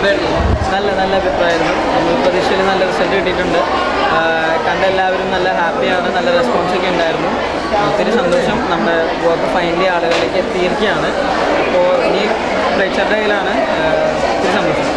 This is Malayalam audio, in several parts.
നല്ല നല്ല അഭിപ്രായമായിരുന്നു. നമ്മൾ പ്രതീക്ഷയിൽ നല്ല റിസൾട്ട് കിട്ടിയിട്ടുണ്ട്. കണ്ട എല്ലാവരും നല്ല ഹാപ്പിയാണ് നല്ല റെസ്പോൺസ് ഒക്കെ ഉണ്ടായിരുന്നു. ഒത്തിരി സന്തോഷം. നമ്മുടെ വർക്ക് ഫൈനലി ആളുകളിലേക്ക് എത്തിയിരിക്കുകയാണ്. അപ്പോൾ ഇനി പ്രേക്ഷകരുടെ കയ്യിലാണ് ഒത്തിരി സന്തോഷം.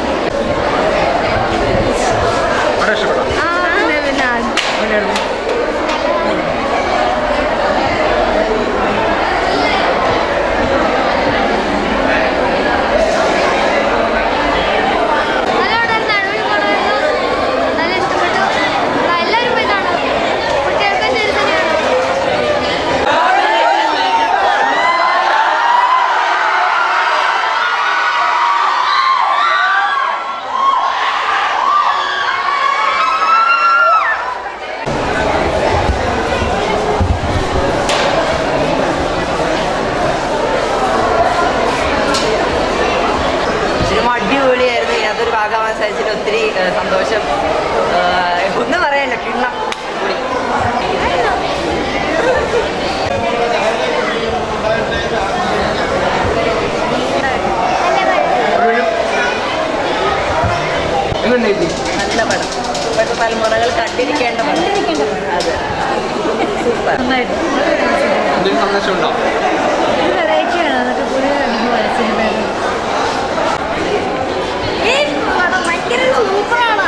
സാധിച്ചതിൽ ഒത്തിരി സന്തോഷം. ഒന്നും പറയാനില്ല കിണ്ണം. നല്ല പടം. ഇപ്പോഴത്തെ തലമുറകൾ കണ്ടിരിക്കേണ്ട അതെ. സൂപ്പർ. നന്നായിട്ട് സന്ദേശം ഉണ്ടോ ഈ പടം ഭയങ്കര സൂപ്പറാണ്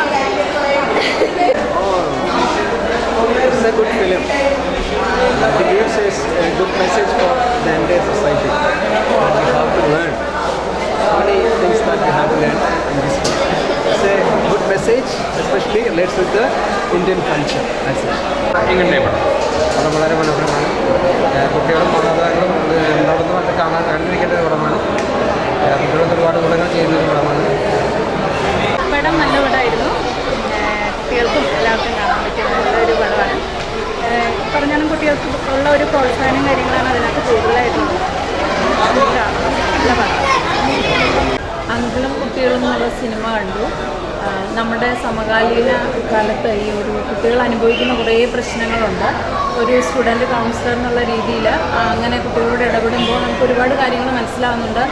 It's a good film. It gives us a good message for the entire society. We have to learn so many things that we have to learn in this film. It's a good message, especially relates with the Indian culture. That's it. Indian പടം പടം വളരെ മനോഹരമാണ് കുട്ടികളും മാതാപിതാക്കളും നല്ല കാണാൻ കണ്ടിരിക്കേണ്ട ഒരു പടമാണ് കുട്ടികൾക്ക് ഒരുപാട് ഗുണങ്ങൾ ചെയ്യുന്ന ഒരു പടമാണ് പടം നല്ല പറഞ്ഞാലും കുട്ടികൾക്ക് ഒരു പ്രോത്സാഹനം കാര്യങ്ങളാണ് അതിനകത്ത് കൂടുതലായിട്ടുള്ളത്. അങ്കിളും കുട്ടികളും എന്നുള്ള സിനിമ കണ്ടു. നമ്മുടെ സമകാലീന കാലത്ത് ഈ ഒരു കുട്ടികൾ അനുഭവിക്കുന്ന കുറേ പ്രശ്നങ്ങളുണ്ട്. ഒരു സ്റ്റുഡന്റ് കൗൺസിലർ എന്നുള്ള രീതിയിൽ അങ്ങനെ കുട്ടികളോട് ഇടപെടുമ്പോൾ നമുക്ക് ഒരുപാട് കാര്യങ്ങൾ മനസ്സിലാവുന്നുണ്ട്.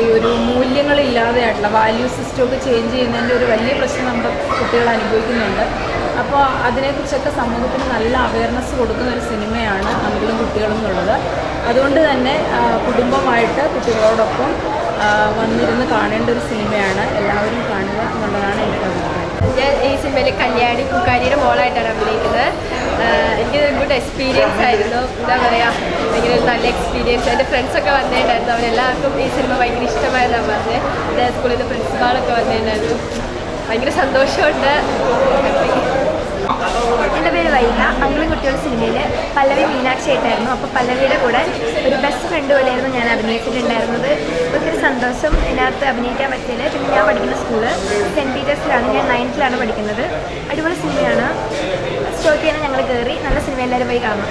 ഈ ഒരു മൂല്യങ്ങളില്ലാതെയായിട്ടുള്ള വാല്യൂ സിസ്റ്റമൊക്കെ ചേഞ്ച് ചെയ്യുന്നതിന്റെ ഒരു വലിയ പ്രശ്നം നമ്മുടെ കുട്ടികൾ അനുഭവിക്കുന്നുണ്ട്. അപ്പോൾ അതിനെക്കുറിച്ചൊക്കെ സമൂഹത്തിന് നല്ല അവയർനെസ് കൊടുക്കുന്ന ഒരു സിനിമയാണ് അങ്കിളും കുട്ടികളും എന്നുള്ളത്. അതുകൊണ്ട് തന്നെ കുടുംബമായിട്ട് കുട്ടികളോടൊപ്പം വന്നിരുന്ന് കാണേണ്ട ഒരു സിനിമയാണ് എല്ലാവരും കാണുക എന്നുള്ളതാണ് എന്റെ അഭിപ്രായം. ഞാൻ ഈ സിനിമയിൽ കല്യാണി പൂക്കാരിയുടെ മോളായിട്ടാണ് അഭിനയിക്കുന്നത്. എനിക്ക് ഗുഡ് എക്സ്പീരിയൻസ് ആയിരുന്നു. എന്താ പറയുക ഭയങ്കര നല്ല എക്സ്പീരിയൻസ് എന്റെ ഫ്രണ്ട്സൊക്കെ വന്നിട്ടുണ്ടായിരുന്നു. അവരെല്ലാവർക്കും ഈ സിനിമ ഭയങ്കര ഇഷ്ടമായെന്നാണ് പറഞ്ഞത്. എന്റെ സ്കൂളിൽ നിന്ന് പ്രിൻസിപ്പാളൊക്കെ വന്നിട്ടുണ്ടായിരുന്നു. ഭയങ്കര സന്തോഷമുണ്ട്. എന്റെ പേര് വൈക അങ്ങളും കുട്ടികളുടെ സിനിമയിൽ പല്ലവി മീനാക്ഷി ആയിട്ടായിരുന്നു അപ്പോൾ പല്ലവിയുടെ കൂടെ ഒരു ബെസ്റ്റ് ഫ്രണ്ട് പോലെയായിരുന്നു ഞാൻ അഭിനയിച്ചിട്ടുണ്ടായിരുന്നത്. ഒത്തിരി സന്തോഷം ഇതിനകത്ത് അഭിനയിക്കാൻ പറ്റിയത് പിന്നെ ഞാൻ പഠിക്കുന്ന സ്കൂൾ സെന്റ് പീറ്റേഴ്സിലാണ് ഞാൻ നയൻത്തിലാണ് പഠിക്കുന്നത്. അടിപൊളി സിനിമയാണ്. സ്റ്റോക്ക് ചെയ്യാൻ ഞങ്ങൾ കയറി നല്ല സിനിമ എല്ലാവരും പോയി കാണാം